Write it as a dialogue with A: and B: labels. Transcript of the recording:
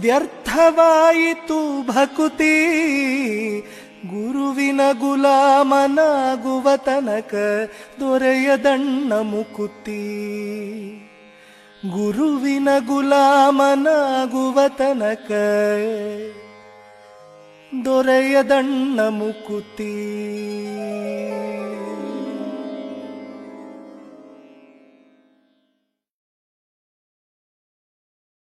A: ವ್ಯರ್ಥವಾಯಿತು ಭಕುತಿ. ಗುರುವಿನ ಗುಲಾಮನಾಗುವ ತನಕ ದೊರೆಯದಣ್ಣ ಮುಕುತಿ. ಗುರುವಿನ ಗುಲಾಮನಾಗುವ ತನಕ ದೊರೆಯದಣ್ಣ ಮುಕುತಿ.